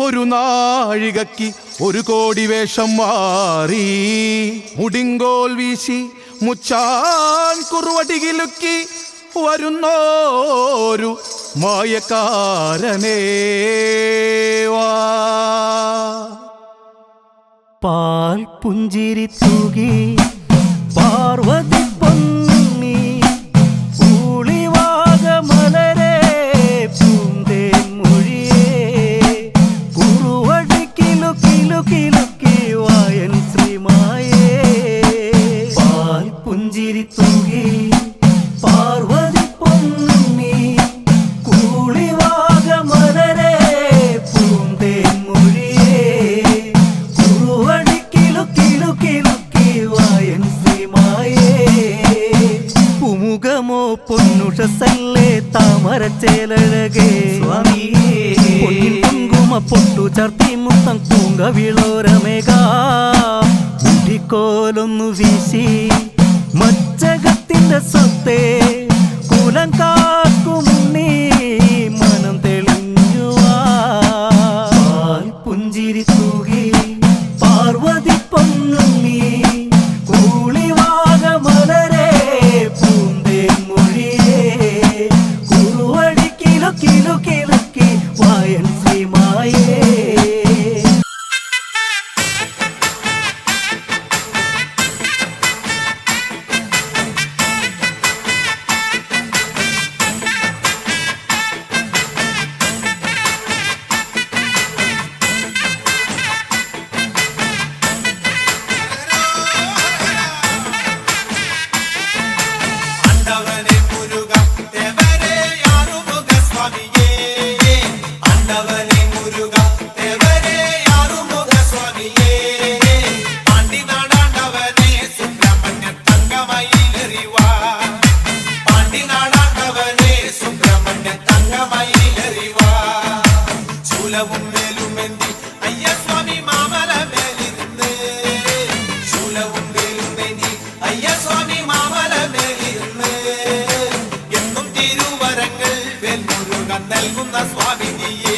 ഒരു നാഴികക്ക് ഒരു കോടി വേഷം മാറി മുടിങ്കോൽ വീശി മുച്ചാൻ കുറുവടികിലുക്കി വരുന്നോരു മായക്കാരനേ പാൽ പുഞ്ചിരി തൂകി പുമുഖമോ പൊന്നുഷസല്ലേ താമരച്ചേലഴകേ? കുങ്കുമ പൊട്ടു ചർത്തി മുത്തം തൂങ്ക വിളോരമേക മുടിക്കോലൊന്നു വീശി മച്ചകത്തിന്റെ சூலவும் மேலுமெந்தி ஐயா சுவாமி மாமல மேலிருந்து சூலவும் மேலுமெந்தி ஐயா சுவாமி മാമല മേലിരുന്ന് എന്നും തിരുവരങ്ങൾ വെൽമുരുകൻ നൽകുന്ന സ്വാമിനിയേ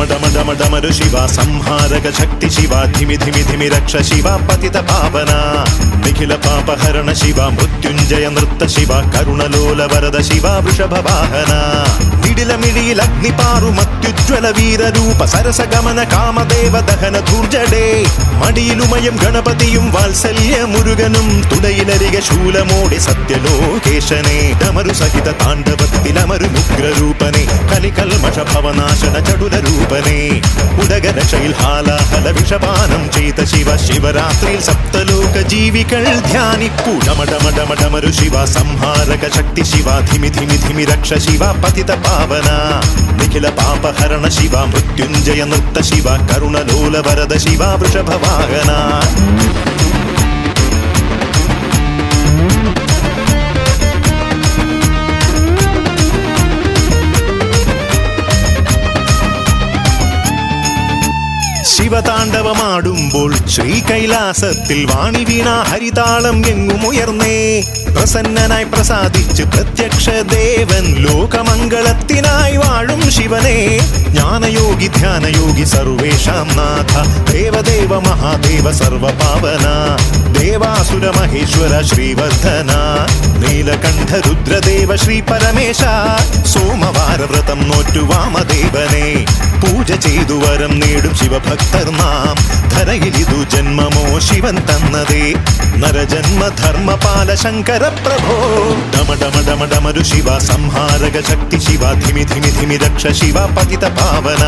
డమ డమ డమ డమరు శివ సంహారక శక్తి శివ ధిమి ధిమి ధిమి రక్ష శివ పతిత పావన నిఖిల పాపహరణ శివ మృత్యుంజయ నృత్త శివ కరుణలోల వరద శివ వృషభ వాహన నిడిల ನಿಡಿಲ ಮಿಡಿಲ ಅಗ್ನಿಪಾರು ಮತ್ಯುಜ್ವಲ ವೀರ ರೂಪ ಸರಸ ಗಮನ ಕಾಮದೇವ ದಹನ ധൂർജടേ മടിയിലുമയം ഗണപതിയും വാത്സല്യ മുരുകനും തുടയിലരികെ ശൂലമോടെ സത്യലോകേശനെ ഡമരു സഹിത താണ്ഡവത്തിലമരു ഉഗ്രരൂപനെ കലികൽമഷ ഭവനാശന ചടുല രൂപനെ ഉദകരക്ഷയിൽ ഹാലാഹല വിഷപാനം ചെയ്ത ശിവ ശിവരാത്രിയിൽ സപ്തലോക ജീവികൾ ധ്യാനിപ്പു ഡമ ഡമ ഡമ ഡമരു ശിവ സംഹാരക ശക്തി ശിവ ധിമി ധിമി ധിമി രക്ഷ ശിവ പതിത പാവന നിഖില പാപഹരണ ശിവ മൃത്യുഞ്ജയ നൃത്ത ശിവ കരുണലോല വരദ ശിവ വൃഷഭവാഹന. ശിവതാണ്ഡവമാടുമ്പോൾ ശ്രീ കൈലാസത്തിൽ വാണി വീണ ഹരിതാളം എങ്ങും ഉയർന്നേ. പ്രസന്നനായി പ്രസാദിച്ച് പ്രത്യക്ഷ ദേവൻ ലോകമംഗളത്തിനായി വാഴും ശിവനെ. ജ്ഞാനയോഗി ധ്യാനയോഗി സർവേഷാം നാഥ. ദേവദേവ മഹാദേവ സർവപാവന. ദേവാസുര മഹേശ്വര ശ്രീവർദ്ധന നീലകണ്ഠ രുദ്രദേവ ശ്രീ പരമേശ സോമവാര വ്രതം നോറ്റു വാമദേവനെ പൂജ ചെയ്തു വരം നേടും ശിവഭക്തർ നാം. ധരയിലിതു ജന്മമോ ശിവൻ തന്നതേ. നരജന്മ ധർമ്മപാല ശങ്കര പ്രഭോ. ഡമ ഡമ ഡമ ഡമരു ശിവ സംഹാരക ശക്തി ശിവ ധിമി ധിമി ധിമി രക്ഷ ശിവ പതിത പാവന.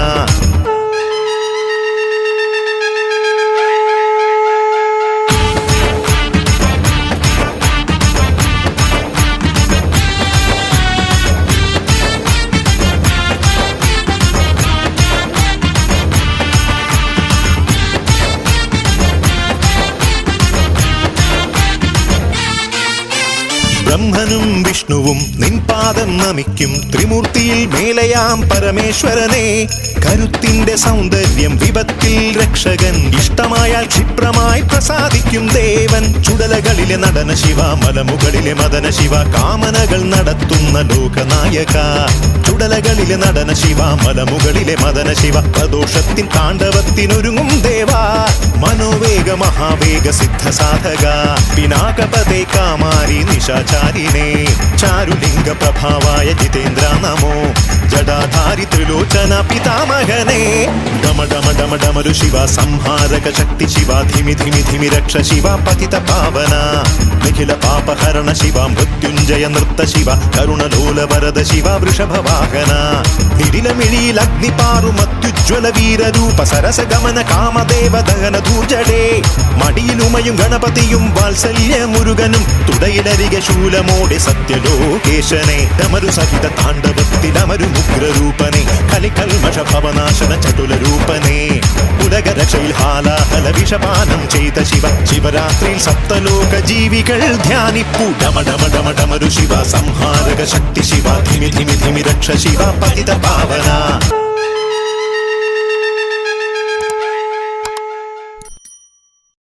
വിഷ്ണുവും നിൻപാദം നമിക്കും. ത്രിമൂർത്തിയിൽ മേലയാം പരമേശ്വരനെ. കരുത്തിന്റെ സൗന്ദര്യം വിപത്തിൽ രക്ഷകൻ. ഇഷ്ടമായാൽ ക്ഷിപ്രമായി പ്രസാദിക്കും ദേവൻ. ചുടലകളിലെ നടന ശിവ മലമുകളിലെ മദന ശിവ കാമനകൾ നടത്തുന്ന ലോകനായക. ചുടലകളിലെ നടന ശിവ മലമുകളിലെ മദന ശിവ. പ്രദോഷത്തിൻ താണ്ഡവത്തിനൊരുങ്ങും ദേവാ. മനോവേഗ മഹാവേഗ സിദ്ധ സാധക പിനാകപതേ കാമാരി നിശാചാരിണേ ചാരുലിംഗ പ്രഭാവായ ജിതേന്ദ്ര നമോ. ജടാധാരി ത്രിലോചന പിതാമഹനേ. ഡമ ഡമ ഡമ ഡമരു ശിവ സംഹാരക ശക്തി ശിവ ധിമി ധിമി ധിമി രക്ഷ ശിവ പതിത പാവന. നിഖില പാപഹരണ ശിവ മൃത്യുഞ്ജയ നൃത്ത ശിവ കരുണലോല വരദ ശിവ വൃഷഭവാഹന. ഇടിലമിഴിയിൽ അഗ്നിപാറു മത്യുജ്വല വീരരൂപ സരസ ഗമന കാമദേവ ദഹന ധൂർജടേ. മടിയിലുമയും ഗണപതിയും വാത്സല്യ മുരുകനും തുടയിലരികെ ശൂലമോടെ സത്യലോകേശനെ. ഡമരു സഹിത താണ്ഡവത്തിൽ അമരു ഉഗ്രരൂപനെ കലികൽമഷ ഭവനാശന ചടുല രൂപനെ ഉലകരക്ഷയിൽ ഹാലാഹല വിഷപാനം ചെയ്ത ശിവ ശിവരാത്രിയിൽ സപ്തലോക ജീവികൾ ധ്യാനിപ്പു ഡമ ഡമ ഡമ ഡമരു ശിവ സംഹാരക ശക്തി ശിവ ധിമി ധിമി ധിമി രക്ഷ ശിവ പതിത പാവന